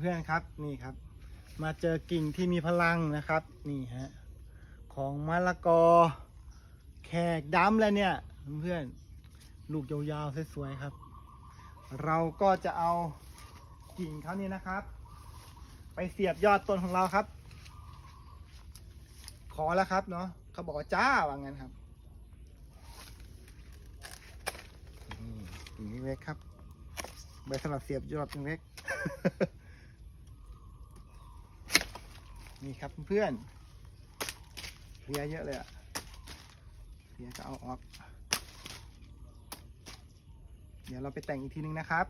เพื่อนๆครับนี่ครับ มาเจอกิ่งที่มีพลังนะครับ นี่ฮะของมะละกอ แขกดำแล้วเนี่ยเพื่อนๆลูกยาวๆสวยๆครับ เราก็จะเอากิ่งเขานี่นะครับ ไปเสียบยอดต้นของเราครับ ขอแล้วครับเนาะเขาบอกว่าจ้าว่างั้นครับนี่กิ่งเล็กๆครับใบสลับเสียบยอดเล็ก นี่ครับเพื่อนเพียเยอะเลยอะเพียก็เอาออก เดี๋ยวเราไปแต่งอีกทีนึงนะครับ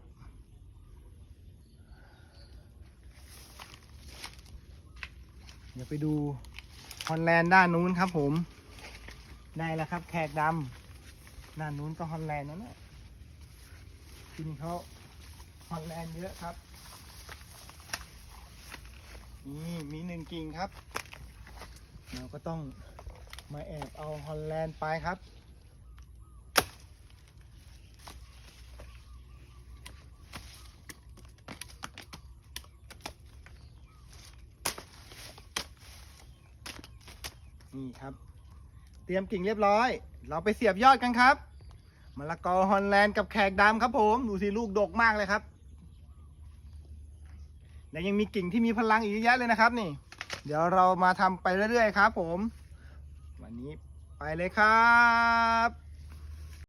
เดี๋ยวไปดูฮอลแลนด์ด้านนู้นครับผม ได้แล้วครับแขกดำด้านนู้นก็ฮอลแลนด์นั่นแหละที่นี่เขาฮอลแลนด์เยอะครับ นี่มีหนึ่งกิ่งครับ เราก็ต้องมาแอบเอาฮอลแลนด์ไปครับ นี่ครับ เตรียมกิ่งเรียบร้อย เราไปเสียบยอดกันครับมะละกอฮอลแลนด์กับแขกดำครับผม ดูสิลูกดกมากเลยครับ และยังมีกิ่งที่มีพลังอีกเยอะแยะเลยนะครับนี่ เดี๋ยวเรามาทำไปเรื่อยๆครับ ผม วันนี้ไปเลยครับ